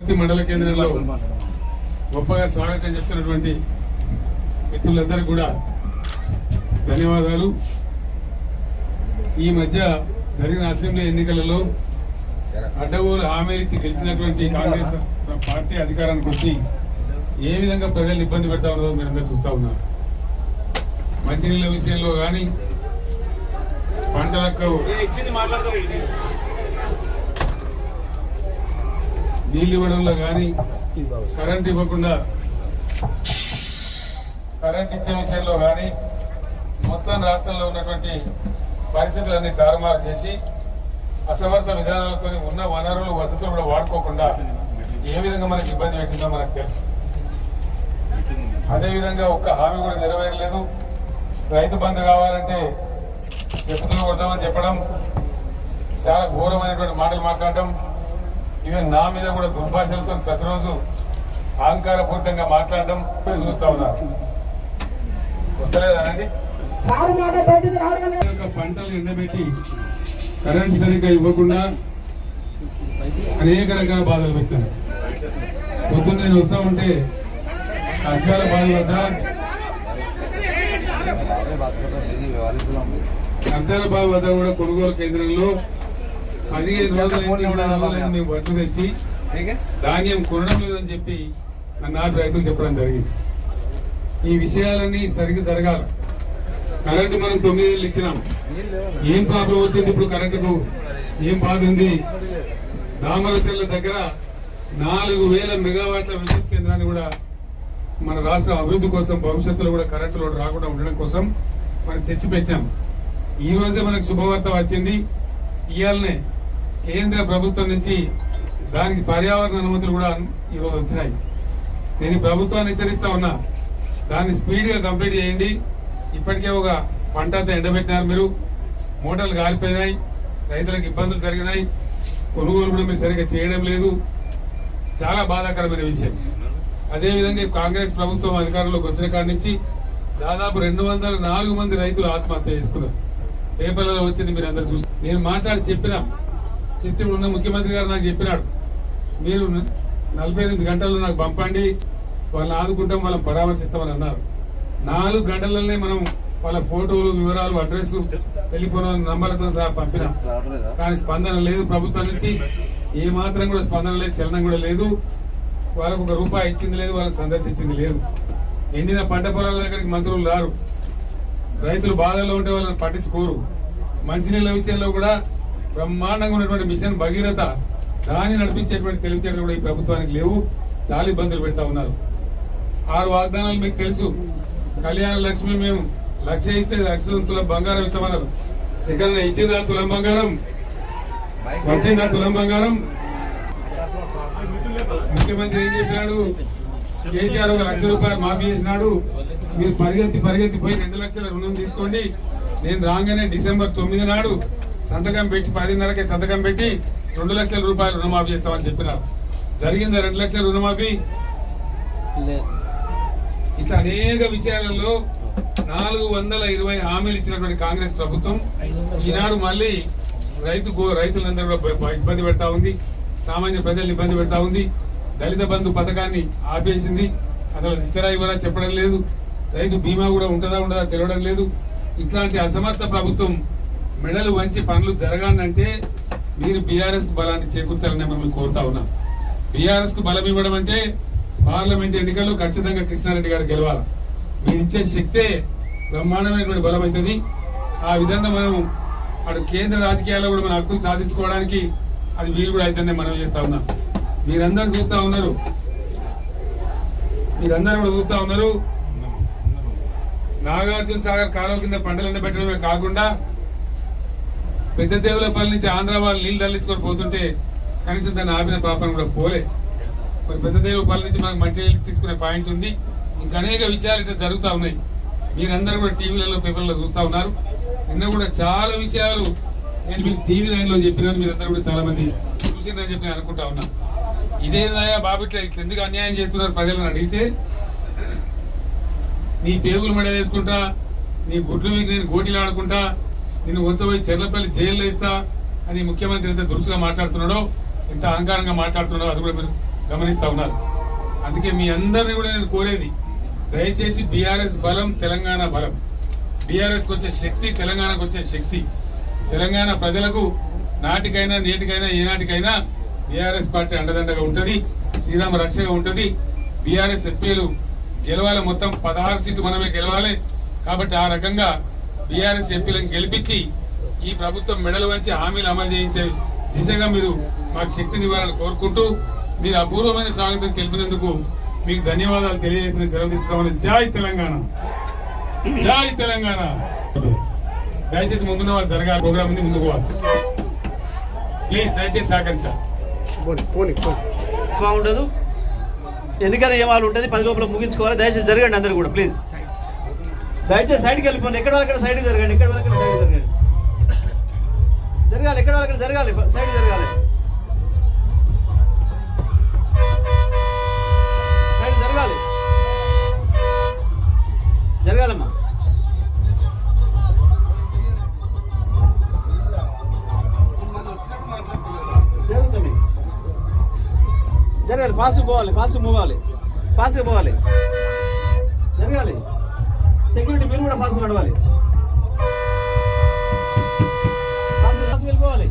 మండల కేంద్రంలో గొప్పగా స్వాగతం చెప్తున్నటువంటి మిత్రులందరూ కూడా ధన్యవాదాలు. ఈ మధ్య జరిగిన అసెంబ్లీ ఎన్నికలలో అడ్డగోలు హామీలిచ్చి గెలిచినటువంటి కాంగ్రెస్ పార్టీ అధికారానికి వచ్చి ఏ విధంగా ప్రజల్ని ఇబ్బంది పెడతా ఉన్నదో మీరందరూ చూస్తా ఉన్నారు. మంచినీళ్ళ విషయంలో కానీ పంటలకు ఇచ్చింది మాట్లాడతారు నీళ్ళు ఇవ్వడంలో కానీ కరెంట్ ఇవ్వకుండా కరెంట్ ఇచ్చే విషయంలో కానీ మొత్తం రాష్ట్రంలో ఉన్నటువంటి పరిస్థితులన్నీ తారుమారు చేసి అసమర్థ విధానాలతో ఉన్న వనరులు వసతులు కూడా వాడుకోకుండా ఏ విధంగా మనకి ఇబ్బంది పెట్టిందో మనకు తెలుసు. అదేవిధంగా ఒక్క హామీ కూడా నెరవేరలేదు. రైతు బంధు కావాలంటే చెప్పుతూ కొడతామని చెప్పడం చాలా ఘోరమైనటువంటి మాటలు మాట్లాడటం ఈవెన్ నా మీద కూడా దుర్భాషలతో ప్రతిరోజు అహంకారపూరితంగా మాట్లాడడం చూస్తా ఉన్నారు. వస్తలేదానండి పంటలు ఎండబెట్టి కరెంట్ సరిగ్గా ఇవ్వకుండా అనేక రకాల బాధలు పెట్టాను పొద్దున్న నేను వస్తా ఉంటే కష్టాల బాధపడ్డా నర్సరాబాద్ వద్ద కూడా కొనుగోలు కేంద్రంలో పదిహేను మేము వడ్లు తెచ్చి ధాన్యం కొనడం లేదని చెప్పి నన్ను రైతులు చెప్పడం జరిగింది. ఈ విషయాలన్నీ సరిగ్గా జరగాలి. కరెంటు మనం తొమ్మిది ఏళ్ళు ఇచ్చినాం. ఏం ప్రాబ్లం వచ్చింది ఇప్పుడు కరెంటుకు? ఏం బాధ ఉంది? దామరచర్ల దగ్గర నాలుగు వేల మెగావాట్ల విద్యుత్ కేంద్రాన్ని కూడా మన రాష్ట్ర అభివృద్ధి కోసం భవిష్యత్తులో కూడా కరెంటు లోటు రాకుండా ఉండడం కోసం మనం తెచ్చిపెట్టాం. ఈ రోజే మనకు శుభవార్త వచ్చింది. ఇవాళనే కేంద్ర ప్రభుత్వం నుంచి దానికి పర్యావరణ అనుమతులు కూడా ఈరోజు వచ్చినాయి. నేను ప్రభుత్వాన్ని హెచ్చరిస్తా ఉన్నా దాన్ని స్పీడ్గా కంప్లీట్ చేయండి. ఇప్పటికే ఒక పంట అంతా ఎండబెట్టినారు మీరు. మూటలు కాలిపోయినాయి. రైతులకు ఇబ్బందులు జరిగినాయి. కొనుగోలు కూడా మీరు సరిగ్గా చేయడం లేదు. చాలా బాధాకరమైన విషయం. అదేవిధంగా కాంగ్రెస్ ప్రభుత్వం అధికారంలోకి వచ్చిన కాడి నుంచి దాదాపు రెండు వందల నాలుగు మంది రైతులు ఆత్మహత్య చేసుకున్నారు. పేపర్లలో వచ్చింది మీరు అందరు చూసి. నేను మాట్లాడి చెప్పినా చిత్తూరు ఉన్న ముఖ్యమంత్రి గారు నాకు చెప్పినాడు. మీరు నలభై ఎనిమిది గంటల్లో నాకు పంపండి వాళ్ళని ఆదుకుంటాం వాళ్ళని పరామర్శిస్తామని అన్నారు. నాలుగు గంటలనే మనం వాళ్ళ ఫోటోలు వివరాలు అడ్రస్ టెలిఫోన్ నంబర్లతో సహా పంపినాం. కానీ స్పందన లేదు ప్రభుత్వం నుంచి. ఏ మాత్రం కూడా స్పందన లేదు చలనం కూడా లేదు. వాళ్ళకు ఒక రూపాయి ఇచ్చింది లేదు వాళ్ళకి సందర్శించింది లేదు. ఎండిన పంట పొలాల దగ్గరికి మంత్రులు రారు. రైతులు బాధల్లో ఉంటే వాళ్ళని పట్టించుకోరు. మంచినీళ్ళ విషయంలో కూడా బ్రహ్మాండంగా ఉన్నటువంటి మిషన్ భగీరథ దాన్ని నడిపించేటువంటి తెలివితేటలు కూడా ఈ ప్రభుత్వానికి లేవు. చాలా ఇబ్బందులు పెడతా ఉన్నారు. ఆరు వాగ్దానాలు మీకు తెలుసు. కళ్యాణ లక్ష్మి మేము లక్ష ఇస్తే లక్ష తులం బంగారం ఇస్తామన్నారు. ఎక్కడైనా ఇచ్చిందా తులం బంగారం? వచ్చిందా తులం బంగారం? ముఖ్యమంత్రి ఏం చెప్పినాడు? కేసీఆర్ ఒక లక్ష రూపాయలు మాఫీ చేసినాడు. మీరు పరిగెత్తి పరిగెత్తి పోయి రెండు లక్షల రుణం తీసుకోండి. నేను రాగానే డిసెంబర్ తొమ్మిది నాడు సంతకం పెట్టి పదిన్నరకే సంతకం పెట్టి రెండు లక్షల రూపాయలు రుణమాఫీ చేస్తామని చెప్పినారు. జరిగిందా రెండు లక్షల రుణమాఫీ? ఇట్లా అనేక విషయాలలో నాలుగు వందల ఇరవై హామీలు ఇచ్చినటువంటి కాంగ్రెస్ ప్రభుత్వం ఈనాడు మళ్ళీ రైతు రైతులందరూ ఇబ్బంది పెడతా ఉంది. సామాన్య ప్రజల్ని ఇబ్బంది పెడతా ఉంది. దళిత బంధు పథకాన్ని ఆపేసింది. అసలు ఇస్తారా ఇవ్వరా చెప్పడం లేదు. రైతు బీమా కూడా ఉంటుందా ఉండదా తెలియడం లేదు. ఇట్లాంటి అసమర్థ ప్రభుత్వం మెడలు వంచి పనులు జరగాలంటే మీరు బీఆర్ఎస్ బలాన్ని చేకూర్చాలని మిమ్మల్ని కోరుతా ఉన్నాం. బీఆర్ఎస్కు బలం ఇవ్వడం అంటే పార్లమెంట్ ఎన్నికల్లో ఖచ్చితంగా కృష్ణారెడ్డి గారు గెలవాలి. మీరు ఇచ్చే శక్తే బ్రహ్మాండమైనటువంటి బలం అవుతుంది. ఆ విధంగా మనం అటు కేంద్ర రాజకీయాల్లో కూడా మన హక్కులు సాధించుకోవడానికి అది వీలు కూడా అవుతుందని మనం చేస్తా ఉన్నాం. మీరందరూ చూస్తా ఉన్నారు. మీరందరూ కూడా చూస్తా ఉన్నారు. నాగార్జున సాగర్ కాలువ కింద పంటలు ఎండబెట్టడమే కాకుండా పెద్ద దేవులపల్లి నుంచి ఆంధ్ర వాళ్ళు నీళ్ళు తరలించుకొని పోతుంటే కనీసం దాన్ని ఆపిన పాపను కూడా పోలే. మరి పెద్ద దేవులపల్లి నుంచి మనకు మంచి తీసుకునే పాయింట్ ఉంది. ఇంకా అనేక విషయాలు ఇట్లా జరుగుతూ ఉన్నాయి. మీరందరూ కూడా టీవీలలో పేపర్లో చూస్తూ ఉన్నారు. నిన్న కూడా చాలా విషయాలు నేను మీకు టీవీ లైన్లో చెప్పినాను. మీరందరూ కూడా చాలా మంది చూసిందని చెప్పి నేను అనుకుంటా ఉన్నా. ఇదేందయ్యా బాబు ఇట్లా ఇట్లా ఎందుకు అన్యాయం చేస్తున్నారు ప్రజలను అడిగితే నీ పేగులు మడ వేసుకుంటా నీ గుడ్లు మీకు నేను గోటీలు ఆడుకుంటా నిన్ను ఉంచబోయి చెర్లపల్లి జైల్లో ఇస్తా అని ముఖ్యమంత్రి ఎంత దురుసుగా మాట్లాడుతున్నాడో ఎంత అహంకారంగా మాట్లాడుతున్నాడో అది కూడా మీరు గమనిస్తా ఉన్నారు. అందుకే మీ అందరిని కూడా నేను కోరేది దయచేసి బీఆర్ఎస్ బలం తెలంగాణ బలం. బీఆర్ఎస్ వచ్చే శక్తి తెలంగాణకు వచ్చే శక్తి. తెలంగాణ ప్రజలకు నాటికైనా నేటికైనా ఏనాటికైనా బీఆర్ఎస్ పార్టీ అండదండగా ఉంటుంది శ్రీరామ రక్షగా ఉంటుంది. బీఆర్ఎస్ ఎంపీలు గెలవాలి మొత్తం పదహారు సీట్లు మనమే గెలవాలి. కాబట్టి ఆ రకంగా బీఆర్ఎస్ ఎంపీలను గెలిపించి ఈ ప్రభుత్వం మెడలు వంచి హామీలు అమలు చేయించే దిశగా మీరు మాకు శక్తిని ఇవ్వాలని కోరుకుంటూ మీరు అపూర్వమైన స్వాగతం తెలిపినందుకు మీకు ధన్యవాదాలు తెలియజేసిన సెలవు తీసుకున్నామని జై తెలంగాణ. జై తెలంగాణ. దయచేసి ముందున్న వాళ్ళు జరగాలి. ప్రోగ్రామ్ ఉంది ముందుకు పోవాలి. ప్లీజ్ దయచేసి సహకరించాలి. ఎన్నికల నియమాలు ఉంటుంది పది లోపల ముగించుకోవాలి. దయచేసి జరగండి అందరు కూడా ప్లీజ్ దయచేసి సైడ్కి వెళ్ళిపోండి. ఎక్కడ వాళ్ళక్కడ సైడ్ జరగండి. ఎక్కడ వాళ్ళక్కడ సైడ్ జరగండి. జరగాలి ఎక్కడ వాళ్ళక్కడ జరగాలి. సైడ్ జరగాలి. సైడ్ జరగాలి. జరగాలమ్మా. జరుగుతుంది. జరగాలి. ఫాస్ట్ పోవాలి ఫాస్ట్ మూవ్ అవ్వాలి. ఫాస్ట్గా పోవాలి. జరగాలి. సెక్యూరిటీ మీరు కూడా ఫాస్ట్ నడవాలి. ఫాస్ట్ వెళ్ళిపోవాలి.